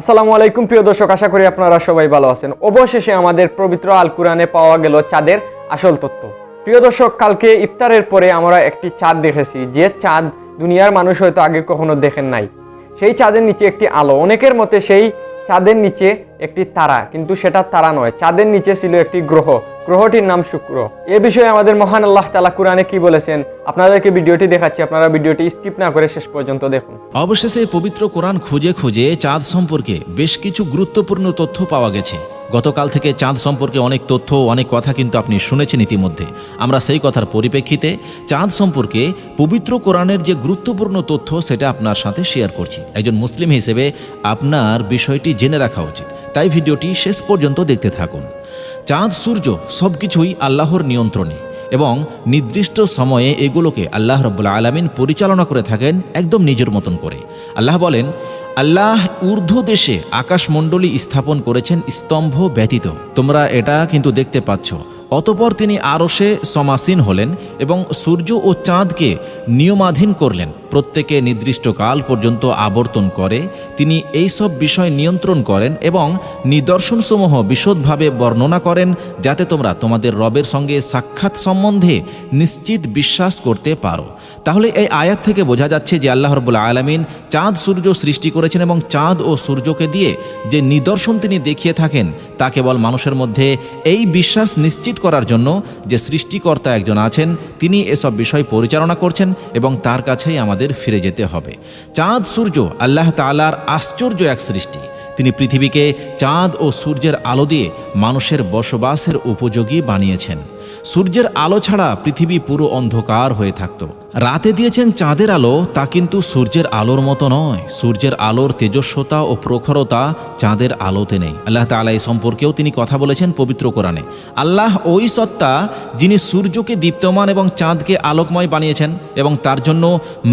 আসসালামু আলাইকুম, প্রিয় দর্শক, আশা করি আপনারা সবাই ভালো আছেন। অবশেষে আমাদের পবিত্র আল কুরআনে পাওয়া গেল চাঁদের আসল তত্ত্ব প্রিয় দর্শক, কালকে ইফতারের পরে আমরা একটি চাঁদ দেখেছি। যে চাঁদ দুনিয়ার মানুষ হয়তো আগে কখনো দেখেন নাই। সেই চাঁদের নিচে একটি আলো। অনেকের মতে সেই চাঁদের নিচে একটি তারা, কিন্তু সেটা তারা নয়, চাঁদের নিচে ছিল একটি গ্রহ। গ্রহটির নাম শুক্র। এ বিষয়ে আমাদের মহান আল্লাহ তালা কুরআনে কি বলেছেন, আপনাদেরকে ভিডিওটি দেখাচ্ছি, আপনারা ভিডিওটি স্কিপ না করে শেষ পর্যন্ত দেখুন। অবশেষে পবিত্র কোরআন খুঁজে খুঁজে চাঁদ সম্পর্কে বেশ কিছু গুরুত্বপূর্ণ তথ্য পাওয়া গেছে। গতকাল থেকে চাঁদ সম্পর্কে অনেক তথ্য অনেক কথা কিন্তু আপনি শুনেছেন ইতিমধ্যে। আমরা সেই কথার পরিপ্রেক্ষিতে চাঁদ সম্পর্কে পবিত্র কোরআনের যে গুরুত্বপূর্ণ তথ্য সেটা আপনার সাথে শেয়ার করছি। একজন মুসলিম হিসেবে আপনার বিষয়টি জেনে রাখা উচিত। তাই ভিডিওটি শেষ পর্যন্ত দেখতে থাকুন। চাঁদ, সূর্য সব কিছুই আল্লাহর নিয়ন্ত্রণে এবং নির্দিষ্ট সময়ে এগুলোকে আল্লাহ রব্বুল্লা আলমিন পরিচালনা করে থাকেন একদম নিজের মতন করে। আল্লাহ বলেন, আল্লাহ ঊর্ধ্ব দেশে আকাশমণ্ডলী স্থাপন করেছেন স্তম্ভ ব্যতীত। তোমরা এটা কিন্তু দেখতে পাচ্ছ। অতপর তিনি আরশে সমাসীন হলেন এবং সূর্য ও চাঁদকে নিয়মাধীন করলেন। প্রত্যেকে নির্দিষ্ট কাল পর্যন্ত আবর্তন করে, তিনি এই সব বিষয় নিয়ন্ত্রণ করেন এবং নিদর্শনসমূহ বিশদভাবে বর্ণনা করেন, যাতে তোমরা তোমাদের রবের সঙ্গে সাক্ষাৎ সম্বন্ধে নিশ্চিত বিশ্বাস করতে পারো। তাহলে এই আয়াত থেকে বোঝা যাচ্ছে যে আল্লাহ রবুল্লা আলমিন চাঁদ সূর্য সৃষ্টি করেছেন এবং চাঁদ ও সূর্যকে দিয়ে যে নিদর্শন তিনি দেখিয়ে থাকেন, তা কেবল মানুষের মধ্যে এই বিশ্বাস নিশ্চিত করার জন্য যে সৃষ্টিকর্তা একজন আছেন, তিনি এসব বিষয় পরিচালনা করছেন এবং তার কাছেই আমাদের ফিরে যেতে হবে। চাঁদ সূর্য আল্লাহ তালার আশ্চর্য এক সৃষ্টি। তিনি পৃথিবীকে চাঁদ ও সূর্যের আলো দিয়ে মানুষের বসবাসের উপযোগী বানিয়েছেন। সূর্যের আলো ছাড়া পৃথিবী পুরো অন্ধকার হয়ে থাকত। রাতে দিয়েছেন চাঁদের আলো, তা কিন্তু সূর্যের আলোর মতো নয়। সূর্যের আলোর তেজস্বতা ও প্রখরতা চাঁদের আলোতে নেই। আল্লাহ তালা এই সম্পর্কেও তিনি কথা বলেছেন পবিত্র কোরআনে। আল্লাহ ওই সত্তা যিনি সূর্যকে দীপ্তমান এবং চাঁদকে আলোকময় বানিয়েছেন এবং তার জন্য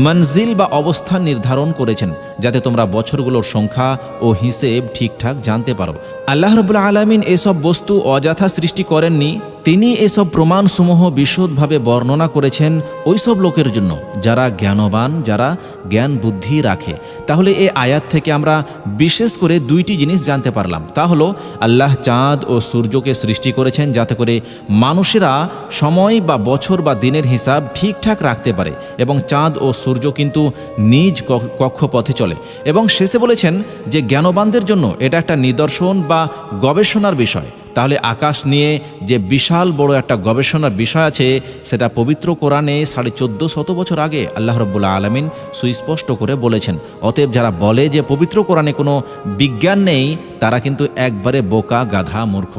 মঞ্জিল বা অবস্থান নির্ধারণ করেছেন, যাতে তোমরা বছরগুলোর সংখ্যা ও হিসেব ঠিকঠাক জানতে পারো। আল্লাহ রবুল্লা আলমিন এসব বস্তু অযথা সৃষ্টি করেননি। তিনি এসব প্রমাণসমূহ বিশদভাবে বর্ণনা করেছেন ওইসব লোকের জন্য, যারা জ্ঞানবান, যারা জ্ঞান বুদ্ধি রাখে। তাহলে এ আয়াত থেকে আমরা বিশেষ করে দুইটি জিনিস জানতে পারলাম। তা হলো, আল্লাহ চাঁদ ও সূর্যকে সৃষ্টি করেছেন যাতে করে মানুষেরা সময় বা বছর বা দিনের হিসাব ঠিকঠাক রাখতে পারে এবং চাঁদ ও সূর্য কিন্তু নিজ কক্ষপথে চলে। এবং শেষে বলেছেন যে জ্ঞানবানদের জন্য এটা একটা নিদর্শন বা গবেষণার বিষয়। তাহলে আকাশ নিয়ে যে বিশাল বড় একটা গবেষণার বিষয় আছে, সেটা পবিত্র কোরআনে সাড়ে চোদ্দ শত বছর আগে আল্লাহ রব্বুল্লা আলমিন সুস্পষ্ট করে বলেছেন। অতএব যারা বলে যে পবিত্র কোরআনে কোনো বিজ্ঞান নেই, তারা কিন্তু একবারে বোকা, গাধা, মূর্খ।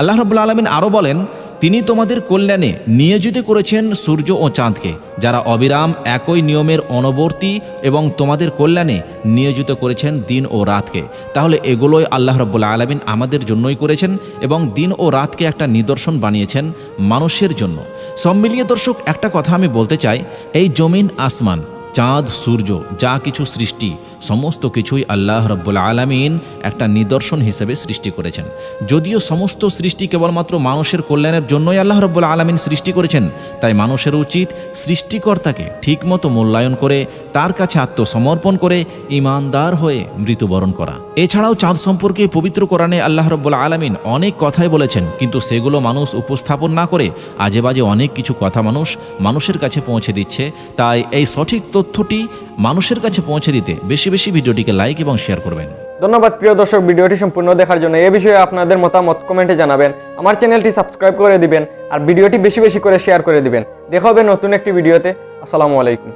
আল্লাহ রব্বুল্লা আলমিন আরও বলেন, তিনি তোমাদের কল্যাণে নিয়োজিত করেছেন সূর্য ও চাঁদকে, যারা অবিরাম একই নিয়মের অনবর্তী এবং তোমাদের কল্যাণে নিয়োজিত করেছেন দিন ও রাতকে। তাহলে এগুলোই আল্লাহ রব্বুল্লা আলমিন আমাদের জন্যই করেছেন এবং দিন ও রাতকে একটা নিদর্শন বানিয়েছেন মানুষের জন্য। সব মিলিয়ে দর্শক, একটা কথা আমি বলতে চাই, এই জমিন আসমান। চাঁদ, সূর্য, যা কিছু সৃষ্টি, সমস্ত কিছুই আল্লাহ রব্বুল আলমিন একটা নিদর্শন হিসেবে সৃষ্টি করেছেন। যদিও সমস্ত সৃষ্টি কেবলমাত্র মানুষের কল্যাণের জন্যই আল্লাহ রব্বুল আলমিন সৃষ্টি করেছেন, তাই মানুষের উচিত সৃষ্টিকর্তাকে ঠিকমতো মূল্যায়ন করে, তার কাছে আত্মসমর্পণ করে, ইমানদার হয়ে মৃত্যুবরণ করা। এছাড়াও চাঁদ সম্পর্কে পবিত্র কোরআনে আল্লাহ রব্বুল আলমিন অনেক কথাই বলেছেন, কিন্তু সেগুলো মানুষ উপস্থাপন না করে আজে বাজে অনেক কিছু কথা মানুষ মানুষের কাছে পৌঁছে দিচ্ছে, তাই এই সঠিক তথ্যটি মানুষের কাছে পৌঁছে দিতে বেশি বেশি ভিডিওটিকে লাইক এবং শেয়ার করবেন। ধন্যবাদ প্রিয় দর্শক, ভিডিওটি সম্পূর্ণ দেখার জন্য এ বিষয়ে আপনাদের মতামত কমেন্টে জানাবেন। আমার চ্যানেলটি সাবস্ক্রাইব করে দিবেন আর ভিডিওটি বেশি বেশি করে শেয়ার করে দিবেন। দেখা হবে নতুন একটি ভিডিওতে। আসসালামু আলাইকুম।